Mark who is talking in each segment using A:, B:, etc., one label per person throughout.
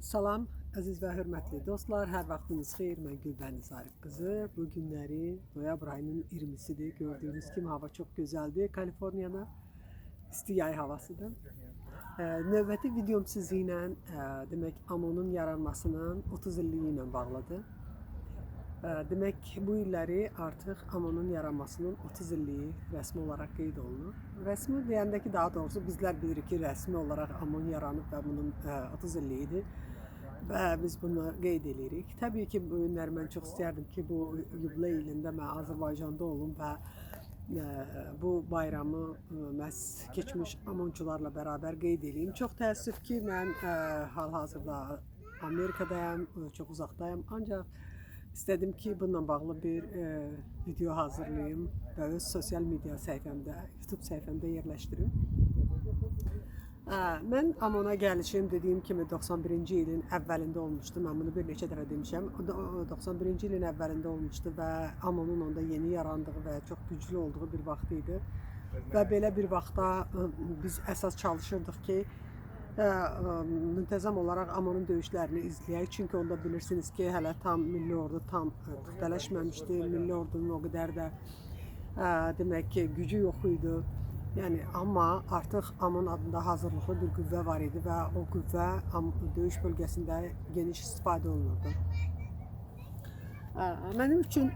A: Salam, əziz və hörmətli dostlar, hər vaxtınız xeyir. Mən Gülbəniz Arif qızı. Bu günləri noyabr ayının 20-sidir. Gördüyünüz kimi hava çox gözəldir. Kaliforniyada isti yay havasıdır. Növbəti videom sizinlə demək Amonun yaranmasının 30 illiyi ilə bağlıdır. Demək bu illəri artıq Amonun yaranmasının 30 illiyi rəsmi olaraq qeyd olunur. Rəsmi deyəndə ki, daha doğrusu bizlər bilirik ki, rəsmi olaraq Amon yaranıb və bunun ə, 30 illiyidir və biz bunu qeyd edirik. Təbii ki, bu günləri mən çox istərdim ki, bu yubiley ilində mən Azərbaycanda olum və ə, bu bayramı ə, məhz keçmiş Amonçularla bərabər qeyd edeyim. Çox təəssüf ki, mən ə, hal-hazırda Amerikadayam, çox uzaqdayam, ancaq istədim ki, bununla bağlı bir video hazırlayım və öz sosial media səhifəmdə, YouTube səhifəmdə yerləşdirim. Ə, Mən Amona gəlişim dediyim kimi 91-ci ilin əvvəlində olmuşdu. Mən bunu bir neçə dəfə demişəm. O da- o 91-ci ilin əvvəlində olmuşdu və Amonun onda yeni yarandığı və çox güclü olduğu bir vaxt idi. Və belə bir vaxtda ə, biz əsas çalışırdıq ki, ə, ə, müntəzəm olaraq Amonun döyüşlərini izləyək. Çünki onda bilirsiniz ki, hələ tam milli ordu tam puxtələşməmişdi. Milli ordunun o qədər də demək ki, gücü yox idi. Yəni amma artıq Amon adında hazırlıqlı bir qüvvə var idi və o qüvvə döyüş bölgəsində geniş istifadə olunurdu. Mənim üçün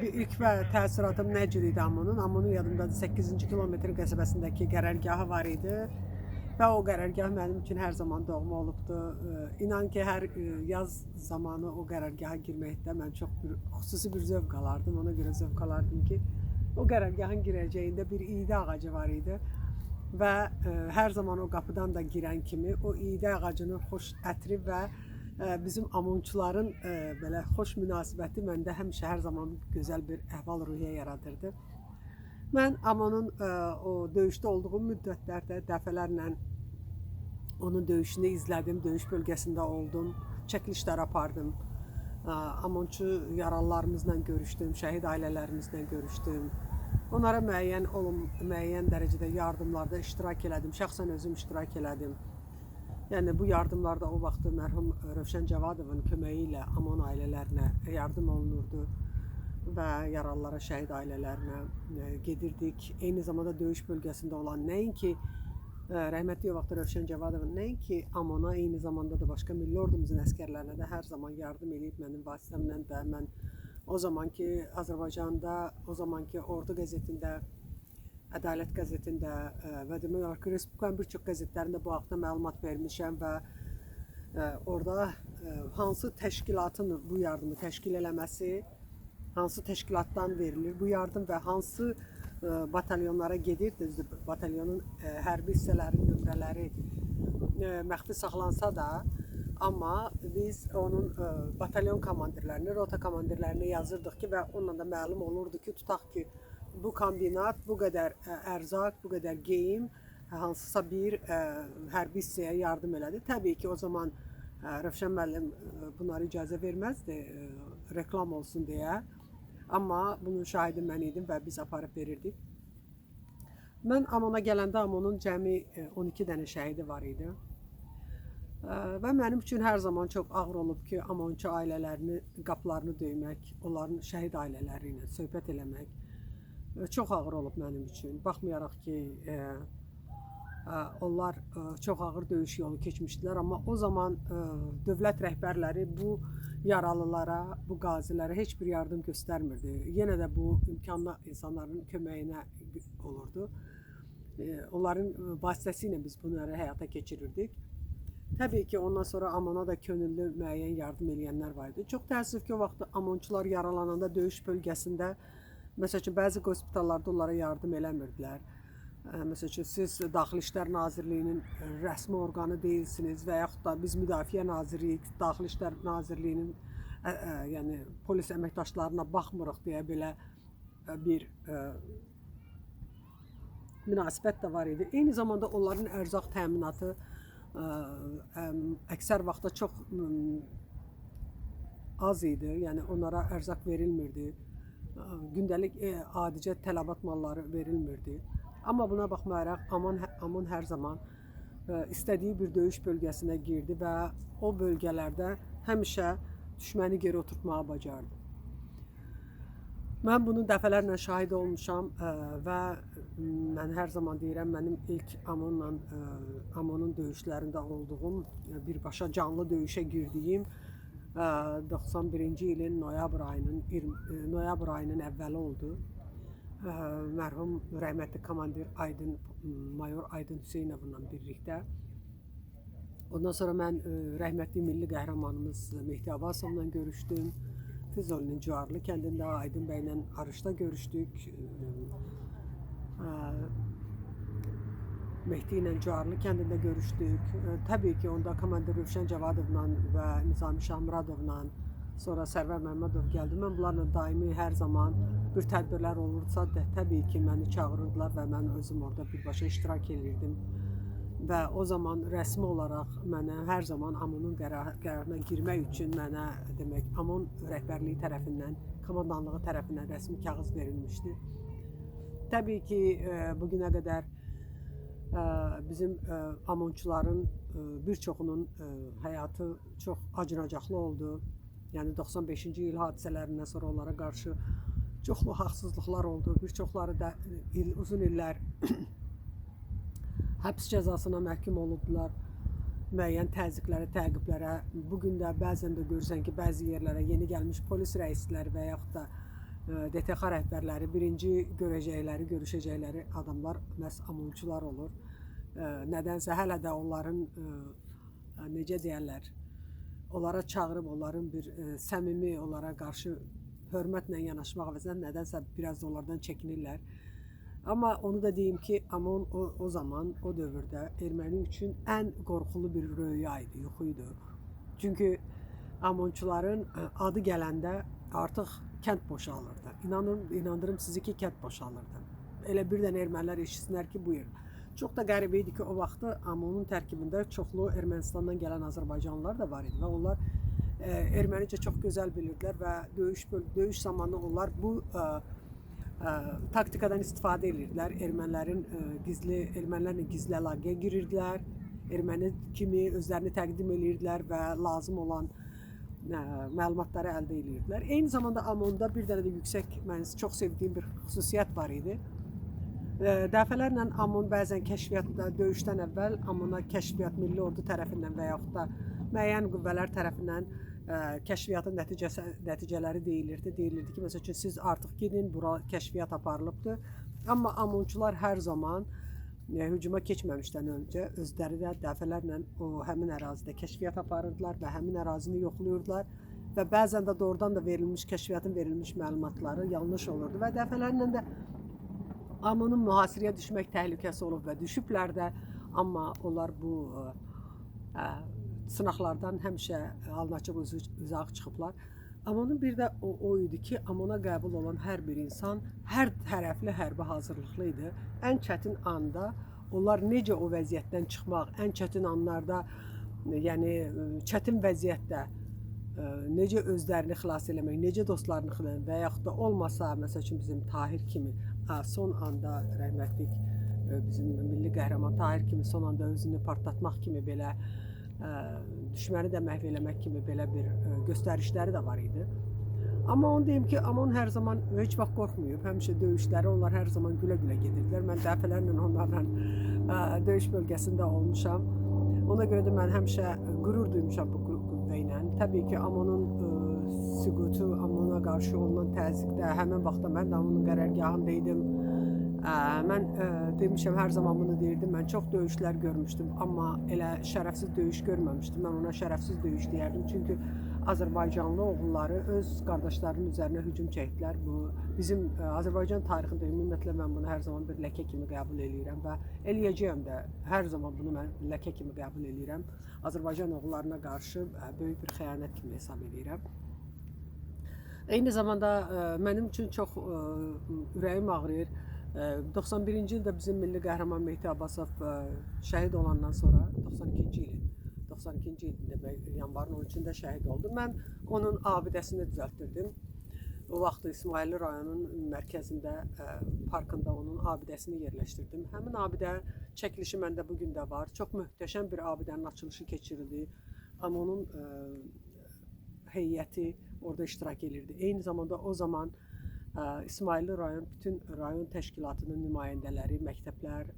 A: bir ilk və təəssüratım nə cür idi Amonun? Amonun yadımdadır 8-ci kilometr qəsəbəsindəki qərargahı var idi. Və o qərargah mənim üçün hər zaman doğma olubdu. İnan ki, hər yaz zamanı o qərargaha girməkdə mən çox bir xüsusi bir zövq alardım. Ona görə zövq alardım ki, o qərargahın girəcəyində bir iydə ağacı var idi. Və ə, hər zaman o qapıdan da girən kimi o iydə ağacının xoş ətri və ə, bizim amonçuların ə, belə xoş münasibəti məndə həmişə hər zaman gözəl bir əhval-ruhiyyə yaradırdı. Mən Amonun ə, o döyüşdə olduğum müddətlərdə dəfələrlə onun döyüşünü izlədim, döyüş bölgəsində oldum, çəkilişlər apardım. Amonçu yaralılarımızla görüşdüm, şəhid ailələrimizlə görüşdüm. Onlara müəyyən olum, müəyyən dərəcədə yardımlarda iştirak elədim. Şəxsən özüm iştirak elədim. Yəni bu yardımlarda o vaxt mərhum Rövşən Cavadovun köməyi ilə Amon ailələrinə yardım olunurdu və yaralılara, şəhid ailələrinə e, gedirdik. Eyni zamanda döyüş bölgəsində olan nəinki e, rəhmətli o vaxt Rövşən Cavadovun nəinki Amona, eyni zamanda da başqa milli ordumuzun əsgərlərinə də hər zaman yardım edib mənim vasitəmlə də mən o zamanki Azərbaycanda, o zamanki Ordu qəzetində Ədalət qəzetində ə, və demək olar ki, Respublikanın bir çox qəzetlərində bu haqda məlumat vermişəm və ə, orada ə, hansı təşkilatın bu yardımı təşkil eləməsi, hansı təşkilatdan verilir bu yardım və hansı batalyonlara gedir, düzdür, batalyonun hərbi hissələrin nömrələri məxfi saxlansa da, amma biz onun ə, batalyon komandirlərini, rota komandirlərini yazırdıq ki və onunla da məlum olurdu ki, tutaq ki, bu kombinat bu qədər ə, ərzaq, bu qədər geyim ə, hansısa bir ə, hərbi hissəyə yardım elədi. Təbii ki, o zaman ə, Rövşən müəllim bunlara icazə verməzdi ə, reklam olsun deyə. Amma bunun şahidi mən idim və biz aparıb verirdik. Mən Amona gələndə Amonun cəmi ə, 12 dənə şəhidi var idi. Və mənim üçün hər zaman çox ağır olub ki, Amonçu ailələrini qapılarını döymək, onların şəhid ailələri ilə söhbət eləmək ə, çox ağır olub mənim üçün. Baxmayaraq ki, ə, ə, onlar çox ağır döyüş yolu keçmişdilər, amma o zaman dövlət rəhbərləri bu yaralılara, bu qazilərə heç bir yardım göstərmirdi. Yenə də bu imkanlı insanların köməyinə olurdu. Onların vasitəsilə biz bunları həyata keçirirdik. Təbii ki, ondan sonra Amona da könüllü müəyyən yardım edənlər var idi. Çox təəssüf ki, o vaxt Amonçular yaralananda döyüş bölgəsində məsəl üçün bəzi hospitallarda onlara yardım eləmirdilər. Məsəl üçün siz Daxili İşlər Nazirliyinin rəsmi orqanı deyilsiniz və yaxud da biz Müdafiə Nazirliyik, Daxili İşlər Nazirliyinin ə, ə, yəni polis əməkdaşlarına baxmırıq deyə belə ə, bir ə, münasibət də var idi. Eyni zamanda onların ərzaq təminatı əksər vaxtda çox az idi. Yəni onlara ərzaq verilmirdi. Gündəlik ə, adicə tələbat malları verilmirdi. Amma buna baxmayaraq Amon Amon hər zaman e, istədiyi bir döyüş bölgəsinə girdi və o bölgələrdə həmişə düşməni geri oturtmağı bacardı. Mən bunun dəfələrlə şahid olmuşam və mən hər zaman deyirəm, mənim ilk AMONla ə, AMONun döyüşlərində olduğum, ə, birbaşa canlı döyüşə girdiyim ə, 91-ci ilin noyabr ayının 20, ə, noyabr ayının əvvəli oldu. Mərhum rəhmətli komandir Aydın mayor Aydın Hüseynovla birlikdə Ondan sonra mən rəhmətli milli qəhrəmanımız Mehdi Abbasovla görüşdüm. Füzulinin Cuarlı kəndində Aydın bəylə Arışda görüşdük. Ə, Mehdi ilə Cuarlı kəndində görüşdük. Ə, Təbii ki, onda komandir Rövşən Cavadovla və Nizami Şahmuradovla sonra Sərvər Məmmədov gəldi. Mən bunlarla daimi hər zaman bir tədbirlər olursa da təbii ki, məni çağırırdılar və mən özüm orada birbaşa iştirak edirdim. Və o zaman rəsmi olaraq mənə hər zaman AMON-un qərar, qərarına girmək üçün mənə demək AMON rəhbərliyi tərəfindən, komandanlığı tərəfindən rəsmi kağız verilmişdi. Təbii ki, e, bu günə qədər bizim AMONçuların bir çoxunun həyatı çox acınacaqlı oldu. Yəni 95-ci il hadisələrindən sonra onlara qarşı çoxlu haqsızlıqlar oldu. Bir çoxları da il, uzun illər həbs cəzasına məhkum olubdular. Müəyyən təzyiqlərə, təqiblərə. Bu gün də bəzən də görürsən ki, bəzi yerlərə yeni gəlmiş polis rəisləri və yaxud da DTX rəhbərləri birinci görəcəkləri, görüşəcəkləri adamlar məhz amonçular olur. E, Nədənsə hələ də onların e, necə deyərlər, onlara çağırıb onların bir e, səmimi onlara qarşı hörmətlə yanaşmaq əvəzinə nədənsə biraz da onlardan çəkinirlər. Amma onu da deyim ki, Amon o, o zaman, o dövrdə erməni üçün ən qorxulu bir röya idi, yuxu idi. Çünki Amonçuların adı gələndə artıq kənd boşalırdı. İnanırım, inandırım sizi ki, kənd boşalırdı. Elə birdən ermənilər eşitsinlər ki, buyur. Çox da qəribə idi ki, o vaxtı Amonun tərkibində çoxlu Ermənistandan gələn Azərbaycanlılar da var idi və onlar ə, ermənicə çox gözəl bilirdilər və döyüş döyüş zamanı onlar bu ə, ə, taktikadan istifadə edirdilər. Ermənilərin ə, gizli ermənilərlə gizli əlaqəyə girirdilər. Erməni kimi özlərini təqdim edirdilər və lazım olan ə, məlumatları əldə edirdilər. Eyni zamanda AMON-da bir dənə də yüksək mən çox sevdiyim bir xüsusiyyət var idi. Ə, Dəfələrlə AMON bəzən kəşfiyyatda döyüşdən əvvəl AMON-a kəşfiyyat milli ordu tərəfindən və yaxud da müəyyən qüvvələr tərəfindən ə, kəşfiyyatın nəticəsi nəticələri deyilirdi. Deyilirdi ki, məsəl üçün siz artıq gedin, bura kəşfiyyat aparılıbdı. Amma AMONçular hər zaman ə, hücuma keçməmişdən öncə özləri də dəfələrlə o həmin ərazidə kəşfiyyat aparırdılar və həmin ərazini yoxlayırdılar və bəzən də doğrudan da verilmiş kəşfiyyatın verilmiş məlumatları yanlış olurdu və dəfələrlə də AMON-un mühasirəyə düşmək təhlükəsi olub və düşüblər də, amma onlar bu ə, ə, sınaqlardan həmişə uzaq, uzaq çıxıblar. AMON-un bir də o, o idi ki, AMON-a qəbul olan hər bir insan hər tərəfli hərbi hazırlıqlı idi. Ən çətin anda onlar necə o vəziyyətdən çıxmaq, ən çətin anlarda, yəni çətin vəziyyətdə ə, necə özlərini xilas eləmək, necə dostlarını xilas və yaxud da olmasa, məsəl üçün bizim Tahir kimi son anda rəhmətlik ə, bizim milli qəhrəman Tahir kimi son anda özünü partlatmaq kimi belə düşməni də məhv eləmək kimi belə bir ə, göstərişləri də var idi. Amma onu deyim ki, Amon hər zaman heç vaxt qorxmayıb. Həmişə döyüşləri onlar hər zaman gülə-gülə gedirdilər. Mən dəfələrlə onlarla ə, döyüş bölgəsində olmuşam. Ona görə də mən həmişə qürur duymuşam bu qü- qüvvə ilə. Təbii ki, Amonun süqutu, Amona qarşı olunan təzyiqdə həmin vaxtda mən də Amonun qərargahında idim. Mən ə, demişəm hər zaman bunu deyirdim. Mən çox döyüşlər görmüşdüm, amma elə şərəfsiz döyüş görməmişdim. Mən ona şərəfsiz döyüş deyərdim. Çünki Azərbaycanlı oğulları öz qardaşlarının üzərinə hücum çəkdilər. Bu bizim ə, Azərbaycan tarixində ümumiyyətlə mən bunu hər zaman bir ləkə kimi qəbul eləyirəm və eləyəcəyəm də. Hər zaman bunu mən ləkə kimi qəbul eləyirəm. Azərbaycan oğullarına qarşı ə, böyük bir xəyanət kimi hesab edirəm. Eyni zamanda mənim üçün çox ürəyim ağrıyır. Ə, 91-ci ildə bizim milli qəhrəman Mehdi Abbasov şəhid olandan sonra 92-ci ilin 92-ci ilin demək yanvarın 13-də şəhid oldu. Mən onun abidəsini düzəltdirdim. O vaxt İsmailli rayonunun mərkəzində, parkında onun abidəsini yerləşdirdim. Həmin abidə çəkilişi məndə bu gün də var. Çox möhtəşəm bir abidənin açılışı keçirildi. Amma onun heyəti orada iştirak edirdi. Eyni zamanda o zaman ə, İsmailli rayon bütün rayon təşkilatının nümayəndələri, məktəblər,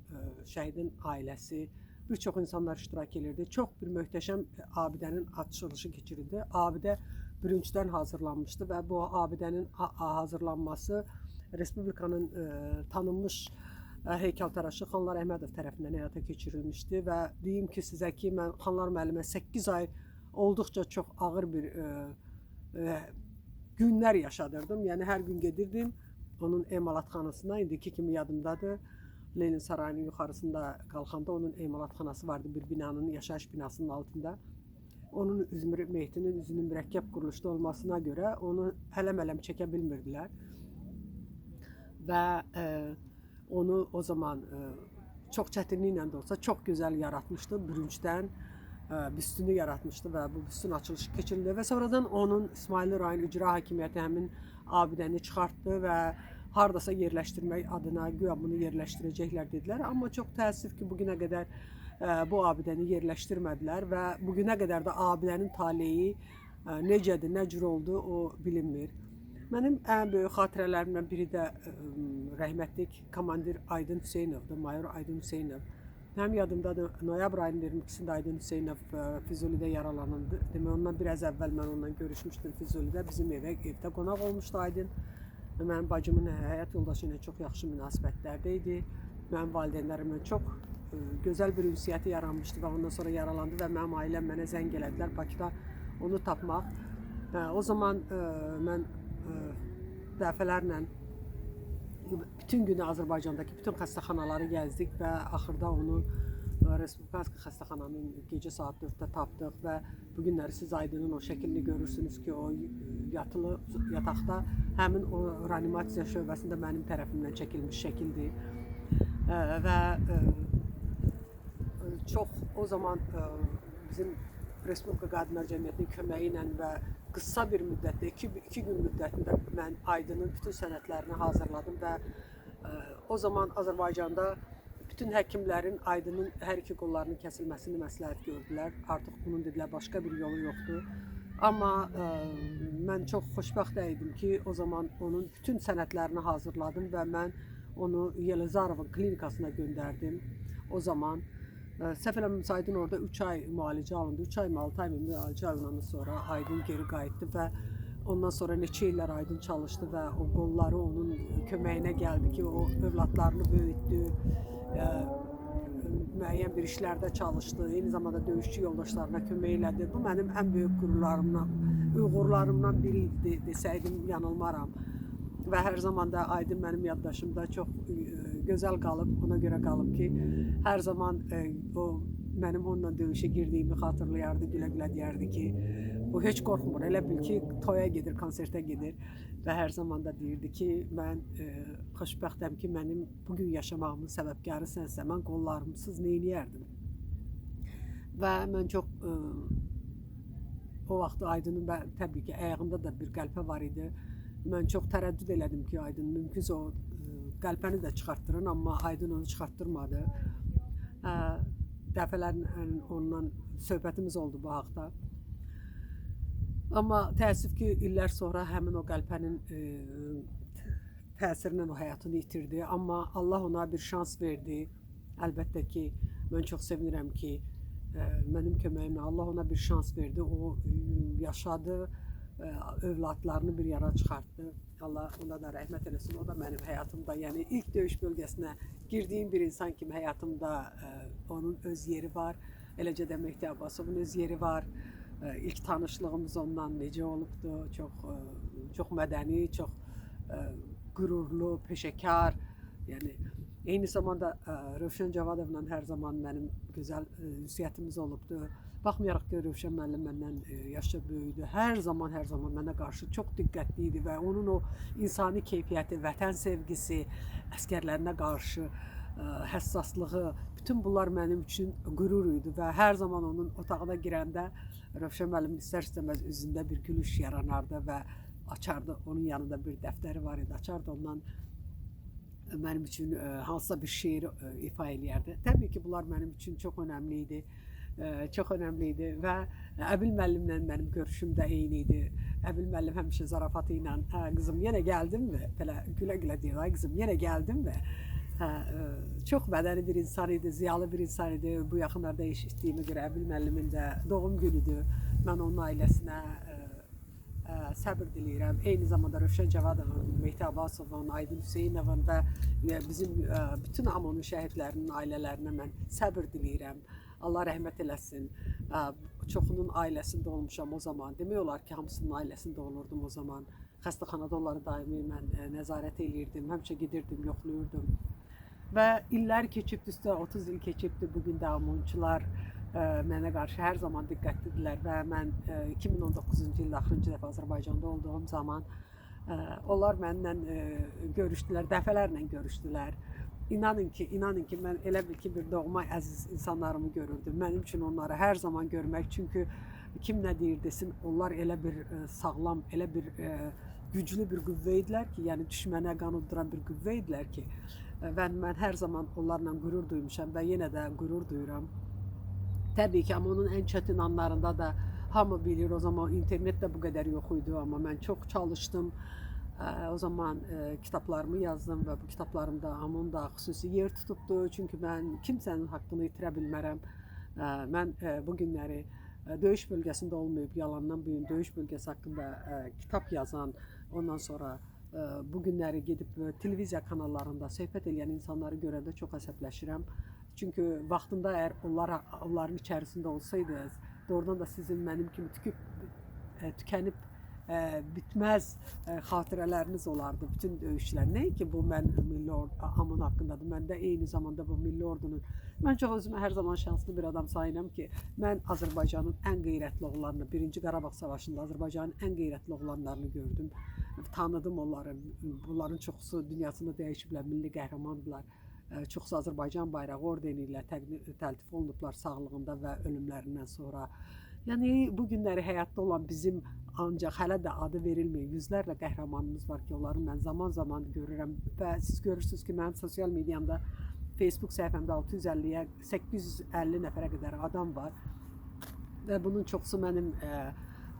A: şəhidin ailəsi, bir çox insanlar iştirak edirdi. Çox bir möhtəşəm abidənin açılışı keçirildi. Abidə bürüncdən hazırlanmışdı və bu abidənin ha- ha- hazırlanması Respublikanın tanınmış heykəltaraşı Xanlar Əhmədov tərəfindən həyata keçirilmişdi və deyim ki sizə ki mən Xanlar müəllimə 8 ay olduqca çox ağır bir ə, ə, günlər yaşadırdım. Yəni hər gün gedirdim onun emalatxanasına. İndiki kimi yadımdadır. Lenin sarayının yuxarısında qalxanda onun emalatxanası vardı bir binanın, yaşayış binasının altında. Onun üzmür Mehdinin üzünün mürəkkəb quruluşda olmasına görə onu hələm-hələm çəkə bilmirdilər. Və e, onu o zaman e, çox çətinliklə də olsa çox gözəl yaratmışdı bürüncdən büstünü yaratmışdı və bu büstün açılışı keçirildi və sonradan onun İsmail rayon icra hakimiyyəti həmin abidəni çıxartdı və hardasa yerləşdirmək adına güya bunu yerləşdirəcəklər dedilər. Amma çox təəssüf ki, bu günə qədər ə, bu abidəni yerləşdirmədilər və bu günə qədər də abidənin taleyi ə, necədir, nə cür oldu o bilinmir. Mənim ən böyük xatirələrimdən biri də rəhmətlik komandir Aydın Hüseynovdur, mayor Aydın Hüseynov. Mənim yadımdadır, noyabr ayının 22-sində Aydın Hüseynov ə, Füzulidə yaralanırdı. Demək ondan biraz əvvəl mən onunla görüşmüşdüm Füzulidə. Bizim evə evdə qonaq olmuşdu Aydın. Mənim bacımın həyat yoldaşı ilə çox yaxşı münasibətlərdə idi. Mənim valideynlərimlə çox ə, gözəl bir ünsiyyəti yaranmışdı və ondan sonra yaralandı və mənim ailəm mənə zəng elədilər Bakıda onu tapmaq. Hə, o zaman mən dəfələrlə bütün günü Azərbaycandakı bütün xəstəxanaları gəzdik və axırda onu ə, Respublika xəstəxananın gecə saat 4-də tapdıq və bu günləri siz Aydının o şəklini görürsünüz ki, o yatılı yataqda həmin o reanimasiya şöbəsində mənim tərəfimdən çəkilmiş şəkildir. Ə, və ə, çox o zaman bizim Respublika Qadınlar Cəmiyyətinin köməyi ilə və qısa bir müddətdə, 2 2 gün müddətində mən Aydının bütün sənədlərini hazırladım və ə, o zaman Azərbaycanda bütün həkimlərin Aydının hər iki qollarının kəsilməsini məsləhət gördülər. Artıq bunun dedilər başqa bir yolu yoxdur. Amma ə, mən çox xoşbəxt idim ki, o zaman onun bütün sənədlərini hazırladım və mən onu Yelizarovun klinikasına göndərdim. O zaman ə, səhv eləmirəmsə Aydın orada 3 ay müalicə alındı. 3 ay mı, 6 ay mı müalicə alınandan sonra Aydın geri qayıtdı və ondan sonra neçə illər Aydın çalışdı və o qolları onun köməyinə gəldi ki, o övladlarını böyütdü. ə, müəyyən bir işlərdə çalışdı. Eyni zamanda döyüşçü yoldaşlarına kömək elədi. Bu mənim ən böyük qürurlarımdan, uğurlarımdan biri idi desəydim yanılmaram. Və hər zaman da Aydın mənim yaddaşımda çox ə, gözəl qalıb. Ona görə qalıb ki, hər zaman ə, o mənim onunla döyüşə girdiyimi xatırlayardı, gülə-gülə deyərdi ki, bu heç qorxmur. Elə bil ki, toya gedir, konsertə gedir və hər zaman da deyirdi ki, mən ə, xoşbəxtəm ki, mənim bu gün yaşamağımın səbəbkarı sənsə. Mən qollarımsız nə edərdim? Və mən çox ə, o vaxt Aydının bə- təbii ki, ayağında da bir qəlpə var idi. Mən çox tərəddüd elədim ki, Aydın mümkünsə o qəlpəni də çıxartdırın, amma Aydın onu çıxartdırmadı. Ə, dəfələrlə ondan söhbətimiz oldu bu haqda. Amma təəssüf ki, illər sonra həmin o qəlpənin ə, təsirindən o həyatını itirdi. Amma Allah ona bir şans verdi. Əlbəttə ki, mən çox sevinirəm ki, ə, mənim köməyimlə Allah ona bir şans verdi. O ə, yaşadı, ə, övladlarını bir yara çıxartdı. Allah ona da rəhmət eləsin. O da mənim həyatımda, yəni ilk döyüş bölgəsinə girdiyim bir insan kimi həyatımda ə, onun öz yeri var. Eləcə də Mehdi Abbasovun öz yeri var. Ə, İlk tanışlığımız ondan necə olubdu? Çox ə, çox mədəni, çox ə, qürurlu, peşəkar. Yəni eyni zamanda ə, Rövşən Cavadovla hər zaman mənim gözəl ə, ünsiyyətimiz olubdu. Baxmayaraq ki, Rövşən müəllim məndən ə, yaşca böyükdü. Hər zaman, hər zaman mənə qarşı çox diqqətli idi və onun o insani keyfiyyəti, vətən sevgisi, əskərlərinə qarşı ə, həssaslığı, bütün bunlar mənim üçün qürur idi və hər zaman onun otağına girəndə Rövşən müəllim istər-istəməz üzündə bir gülüş yaranardı və açardı. Onun yanında bir defteri var idi. Açardı ondan mənim üçün ə, hansısa bir şeir ə, ifa eləyərdi. Təbii ki, bunlar mənim üçün çox önəmli idi. Ə, Çox önəmli idi və Əbil müəllimlə mənim görüşüm də eyni idi. Əbil müəllim həmişə zarafatı ilə, "Hə, qızım, yenə gəldinmi?" belə gülə-gülə deyir, "Ay qızım, yenə gəldinmi?" Hə, ə, çox mədəni bir insan idi, ziyalı bir insan idi. Bu yaxınlarda eşitdiyimə görə Əbil müəllimin də doğum günüdür. Mən onun ailəsinə ə, ə, səbr diləyirəm. Eyni zamanda Rövşən Cavadovun, Mehdi Abbasovun, Aydın Hüseynovun və ə, bizim ə, bütün AMONun şəhidlərinin ailələrinə mən səbr diləyirəm. Allah rəhmət eləsin. Ə, Çoxunun ailəsində olmuşam o zaman. Demək olar ki, hamısının ailəsində olurdum o zaman. Xəstəxanada onları daimi mən ə, nəzarət eləyirdim. Həmişə gedirdim, yoxlayırdım. Və illər keçibdi, üstə 30 il keçibdi. Bu gün də AMONçular mənə qarşı hər zaman diqqətlidirlər və mən ə, 2019-cu ildə axırıncı dəfə Azərbaycanda olduğum zaman ə, onlar mənlə ə, görüşdülər, dəfələrlə görüşdülər. İnanın ki, inanın ki, mən elə bil ki, bir doğma əziz insanlarımı görürdüm. Mənim üçün onları hər zaman görmək, çünki kim nə deyir desin, onlar elə bir sağlam, elə bir güclü bir qüvvə idilər ki, yəni düşmənə qan udduran bir qüvvə idilər ki, və mən hər zaman onlarla qürur duymuşam və yenə də qürur duyuram. Təbii ki, amma onun ən çətin anlarında da hamı bilir, o zaman internet də bu qədər yox idi, amma mən çox çalışdım. Ə, O zaman ə, kitablarımı yazdım və bu kitablarımda hamının da xüsusi yer tutubdu. Çünki mən kimsənin haqqını itirə bilmərəm. Ə, Mən ə, bu günləri ə, döyüş bölgəsində olmayıb, yalandan bu döyüş bölgəsi haqqında ə, kitab yazan, ondan sonra ə, bu günləri gedib ə, kanallarında söhbət edən insanları görəndə çox əsəbləşirəm. Çünki vaxtında əgər onlar onların içərisində olsaydınız, doğrudan da sizin mənim kimi tüküb ə, tükənib ə, bitməz ə, xatirələriniz olardı bütün döyüşlər. Nəinki bu mən milli ordu hamının haqqındadır. Mən də eyni zamanda bu milli ordunun mən çox özümü hər zaman şanslı bir adam sayıram ki, mən Azərbaycanın ən qeyrətli oğullarını, 1-ci Qarabağ savaşında Azərbaycanın ən qeyrətli oğullarını gördüm. Tanıdım onları. Bunların çoxusu dünyasını dəyişiblər, milli qəhrəmandılar. Çoxsu Azərbaycan bayrağı ordeni ilə təltif olunublar sağlığında və ölümlərindən sonra. Yəni bu günləri həyatda olan bizim ancaq hələ də adı verilməyən yüzlərlə qəhrəmanımız var ki, onları mən zaman-zaman görürəm və siz görürsüz ki, mənim sosial mediamda Facebook səhifəmdə 650-yə 850 nəfərə qədər adam var və bunun çoxusu mənim ə,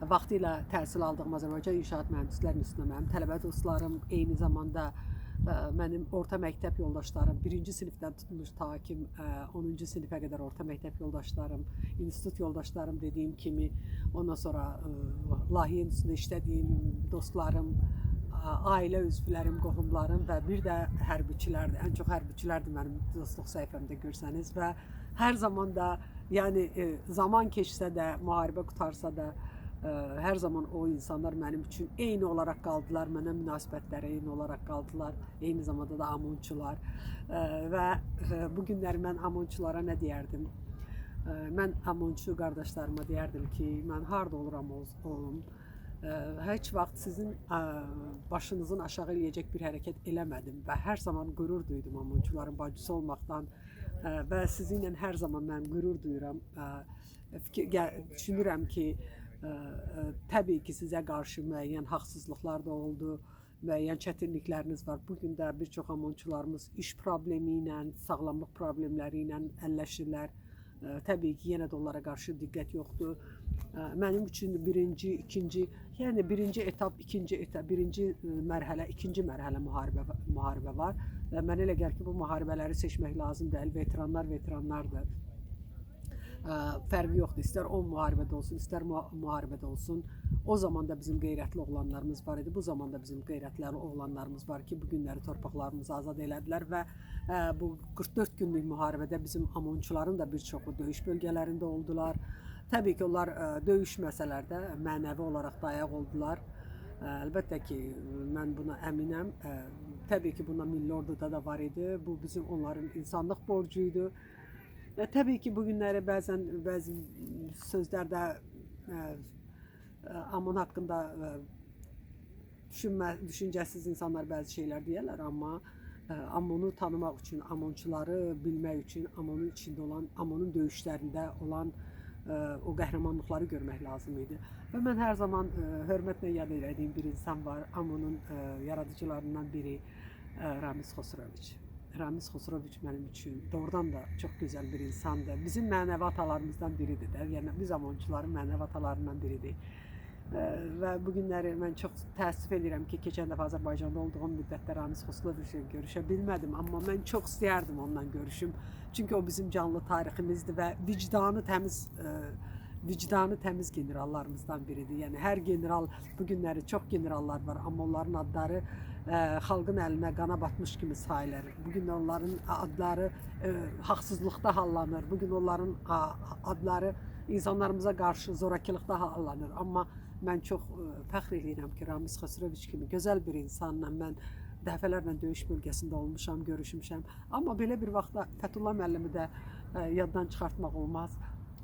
A: vaxtilə təhsil aldığım Azərbaycan İnşaat Mühəndislər İnstitutundan mənim tələbə dostlarım, eyni zamanda ə, mənim orta məktəb yoldaşlarım, 1-ci sinifdən tutmuş ta ki ə, 10-cu sinifə qədər orta məktəb yoldaşlarım, institut yoldaşlarım dediyim kimi, ondan sonra ə, layihə institutunda işlədiyim dostlarım, ə, ailə üzvlərim, qohumlarım və bir də hərbiçilərdir. Ən çox hərbiçilərdir mənim dostluq səhifəmdə görsəniz və hər zaman da yəni zaman keçsə də, müharibə qutarsa da ə, hər zaman o insanlar mənim üçün eyni olaraq qaldılar, mənə münasibətləri eyni olaraq qaldılar, eyni zamanda da amonçular Ə, və ə, bu günləri mən amonçulara nə deyərdim? Ə, Mən amonçu qardaşlarıma deyərdim ki, mən harda oluram ol- olum, ə, heç vaxt sizin ə, başınızın aşağı eləyəcək bir hərəkət eləmədim və hər zaman qürur duydum amonçuların bacısı olmaqdan ə, və sizinlə hər zaman mən qürur duyuram. Ə, fikir, düşünürəm ki, ə, təbii ki, sizə qarşı müəyyən haqsızlıqlar da oldu müəyyən çətinlikləriniz var. Bu gün də bir çox amonçularımız iş problemi ilə, sağlamlıq problemləri ilə əlləşirlər. Ə, Təbii ki, yenə də onlara qarşı diqqət yoxdur. Ə, Mənim üçün birinci, ikinci, yəni birinci etap, ikinci etap, birinci ə, mərhələ, ikinci mərhələ müharibə müharibə var və mənə elə gəlir ki, bu müharibələri seçmək lazım deyil. Veteranlar veteranlardır. Fərqi yoxdur. İstər o müharibədə olsun, istər müha- müharibədə olsun. O zaman da bizim qeyrətli oğlanlarımız var idi. Bu zaman da bizim qeyrətli oğlanlarımız var ki, bu günləri torpaqlarımızı azad elədilər və bu 44 günlük müharibədə bizim amonçuların da bir çoxu döyüş bölgələrində oldular. Təbii ki, onlar döyüşməsələr də mənəvi olaraq dayaq oldular. Əlbəttə ki, mən buna əminəm. Təbii ki, buna milli orduda da var idi. Bu bizim onların insanlıq borcu idi. Və təbii ki, bu günləri bəzən bəzi sözlərdə ə, ə, Amon haqqında ə, düşünmə, düşüncəsiz insanlar bəzi şeylər deyirlər, amma ə, Amonu tanımaq üçün, Amonçuları bilmək üçün, Amonun içində olan, Amonun döyüşlərində olan e, o qəhrəmanlıqları görmək lazım idi. Və mən hər zaman e, hörmətlə yad etdiyim bir insan var. Amonun e, yaradıcılarından biri e, Ramiz Xosroviç. Ramiz Xosroviç mənim üçün doğrudan da çox gözəl bir insandır. Bizim mənəvi atalarımızdan biridir də. Yəni biz Amonçuların mənəvi atalarından biridir. Və bu günləri mən çox təəssüf edirəm ki, keçən dəfə Azərbaycanda olduğum müddətdə Ramiz Xosroviçlə görüşə bilmədim, amma mən çox istəyərdim ondan görüşüm. Çünki o bizim canlı tariximizdir və vicdanı təmiz ə, vicdanı təmiz generallarımızdan biridir. Yəni hər general bu günləri çox generallar var, amma onların adları ə, xalqın əlinə qana batmış kimi sayılır. Bu gün onların adları ə, haqsızlıqda hallanır. Bu gün onların a, adları insanlarımıza qarşı zorakılıqda hallanır. Amma mən çox ə, fəxr edirəm ki, Ramiz Xosroviç kimi gözəl bir insanla mən dəfələrlə döyüş bölgəsində olmuşam, görüşmüşəm. Amma belə bir vaxtda Fəthullah müəllimi də ə, yaddan çıxartmaq olmaz.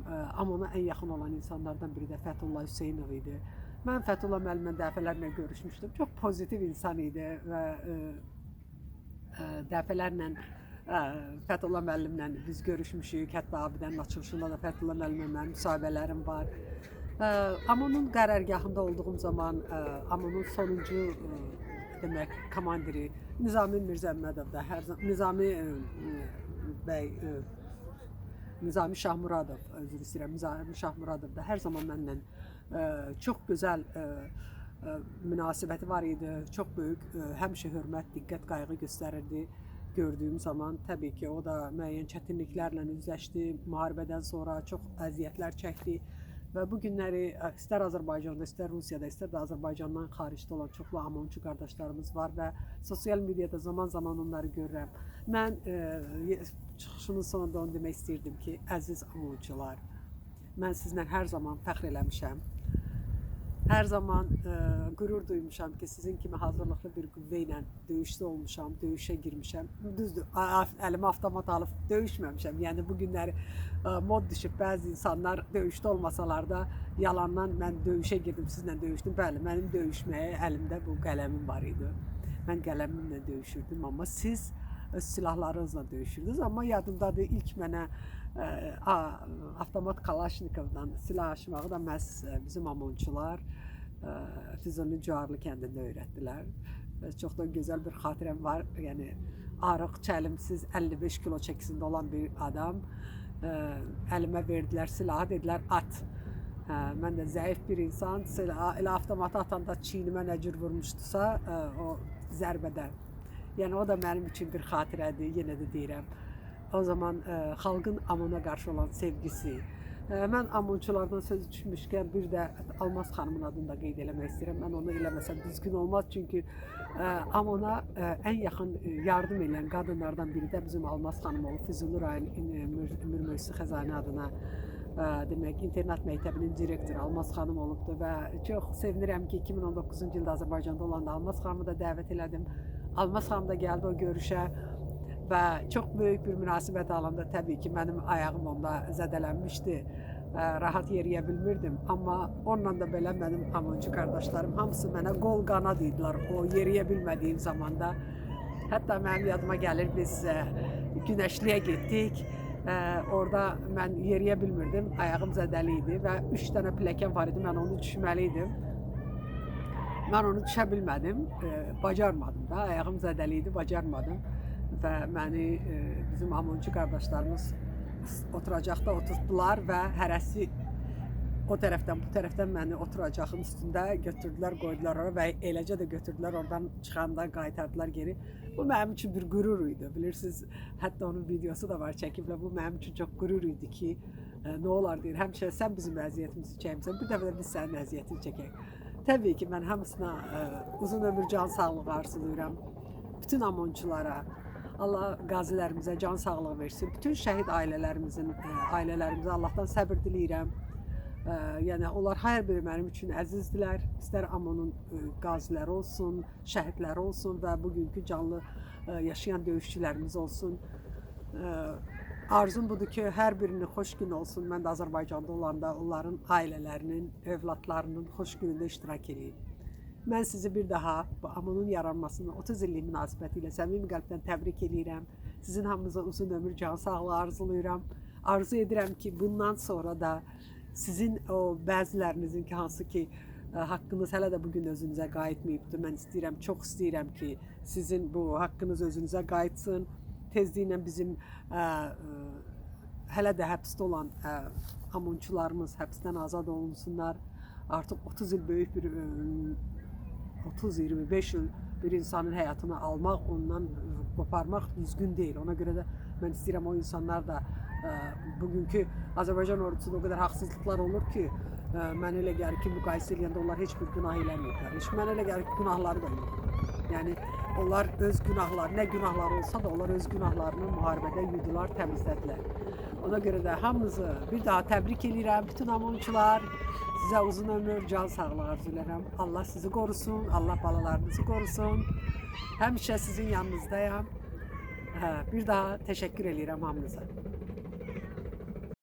A: Ə, Amma ona ən yaxın olan insanlardan biri də Fəthullah Hüseynov idi. Mən Fəthullah müəllimlə dəfələrlə görüşmüşdüm. Çox pozitiv insan idi və ə, ə, dəfələrlə ə, Fəthullah müəllimlə biz görüşmüşük. Hətta abidən açılışında da Fəthullah müəllimlə mənim müsahibələrim var. Ə, Amonun qərargahında olduğum zaman ə, Amonun sonuncu ə, demək komandiri Nizami Mirzəmmədov da hər zaman Nizami ə, bəy ə, Nizami Şahmuradov, özür istəyirəm, Nizami Şahmuradov da hər zaman mənlə çox gözəl ə, ə, münasibəti var idi. Çox böyük ə, həmişə hörmət, diqqət, qayğı göstərirdi gördüyüm zaman. Təbii ki, o da müəyyən çətinliklərlə üzləşdi. Müharibədən sonra çox əziyyətlər çəkdi. Və bu günləri istər Azərbaycanda, istər Rusiyada, istər də Azərbaycandan xaricdə olan çoxlu Amonçu qardaşlarımız var və sosial mediada zaman-zaman onları görürəm. Mən ə, çıxışımın sonunda onu demək istirdim ki, əziz Amonçular, mən sizlə hər zaman fəxr eləmişəm. Hər zaman ə, qürur duymuşam ki, sizin kimi hazırlıqlı bir qüvvə ilə döyüşdə olmuşam, döyüşə girmişəm. Düzdür, əlimə avtomat alıb döyüşməmişəm. Yəni bu günləri ə, mod düşüb bəzi insanlar döyüşdə olmasalar da yalandan mən döyüşə girdim, sizlə döyüşdüm. Bəli, mənim döyüşməyə əlimdə bu qələmim var idi. Mən qələmimlə döyüşürdüm, amma siz öz silahlarınızla döyüşürdünüz. Amma yadımdadır ilk mənə ə, avtomat Kalaşnikovdan silah açmağı da məhz ə, bizim amonçular ə, Füzuli Cuarlı kəndində öyrətdilər. Çox da gözəl bir xatirəm var. Yəni arıq, çəlimsiz 55 kilo çəkisində olan bir adam ə, əlimə verdilər silahı, dedilər at. Hə, mən də zəif bir insan, silah, elə avtomatı atanda çiynimə nə cür vurmuşdusa, ə, o zərbədə. Yəni o da mənim üçün bir xatirədir, yenə də deyirəm. O zaman ə, xalqın Amona qarşı olan sevgisi. Ə, mən Amonçulardan söz düşmüşkən bir də Almaz xanımın adını da qeyd eləmək istəyirəm. Mən onu eləməsəm düzgün olmaz çünki ə, Amona ə, ən yaxın ə, yardım edən qadınlardan biri də bizim Almaz xanım olub. Füzuli rayon Mür Möhsi Xəzani adına ə, demək internat məktəbinin direktoru Almaz xanım olubdu və çox sevinirəm ki, 2019-cu ildə Azərbaycanda olanda Almaz xanımı da dəvət elədim. Almaz xanım da gəldi o görüşə və çox böyük bir münasibət alanda təbii ki, mənim ayağım onda zədələnmişdi. Ə, Rahat yeriyə bilmirdim, amma onunla da belə mənim Amonçu qardaşlarım hamısı mənə qol qanad idilər o yeriyə bilmədiyim zamanda. Hətta mənim yadıma gəlir biz ə, Günəşliyə getdik. Ə, orada mən yeriyə bilmirdim, ayağım zədəli idi və 3 dənə pilləkən var idi, mən onu düşməli idim. Mən onu düşə bilmədim, e, bacarmadım da, ayağım zədəli idi, bacarmadım və məni e, bizim Amonçu qardaşlarımız oturacaqda oturtdular və hərəsi o tərəfdən bu tərəfdən məni oturacağın üstündə götürdülər, qoydular ora və eləcə də götürdülər, oradan çıxanda qaytardılar geri. Bu mənim üçün bir qürur idi. Bilirsiniz, hətta onun videosu da var çəkiblər. Bu mənim üçün çox qürur idi ki, e, nə olar deyir, həmişə sən bizim əziyyətimizi çəkmisən, bir dəfə də biz sənin əziyyətini çəkək. Təbii ki, mən hamısına ə, uzun ömür, can sağlığı arzulayıram. Bütün amonçulara, Allah qazilərimizə can sağlığı versin. Bütün şəhid ailələrimizin, ə, ailələrimizə Allahdan səbir diləyirəm. Ə, yəni onlar hər biri mənim üçün əzizdilər. İstər Amonun ə, qaziləri olsun, şəhidləri olsun və bugünkü canlı ə, yaşayan döyüşçülərimiz olsun. Ə, Arzum budur ki, hər birinin xoş gün olsun. Mən də Azərbaycanda olanda onların ailələrinin, övladlarının xoş günündə iştirak edeyim. Mən sizi bir daha bu Amonun yaranmasının 30 illik münasibəti ilə səmimi qəlbdən təbrik edirəm. Sizin hamınıza uzun ömür, can sağlığı arzulayıram. Arzu edirəm ki, bundan sonra da sizin o bəzilərinizin ki, hansı ki ə, haqqınız hələ də bu gün özünüzə qayıtmayıbdı. Mən istəyirəm, çox istəyirəm ki, sizin bu haqqınız özünüzə qayıtsın. Tezliklə bizim ə, ə, hələ də həbsdə olan ə, amonçularımız həbsdən azad olunsunlar. Artıq 30 il böyük bir ə, 30-25 il bir insanın həyatını almaq, ondan ə, qoparmaq düzgün deyil. Ona görə də mən istəyirəm o insanlar da ə, bugünkü Azərbaycan ordusunda o qədər haqsızlıqlar olur ki, ə, mənə elə ki, müqayisə edəndə onlar heç bir günah eləməyiblər. Heç mənə elə gəlir ki, günahları da yoxdur. Yəni onlar öz günahları, nə günahları olsa da onlar öz günahlarını müharibədə yudular, təmizlədilər. Ona görə də hamınızı bir daha təbrik edirəm bütün amonçular. Sizə uzun ömür, can sağlığı arzu. Allah sizi qorusun, Allah balalarınızı qorusun. Həmişə sizin yanınızdayam. Bir daha təşəkkür edirəm hamınıza.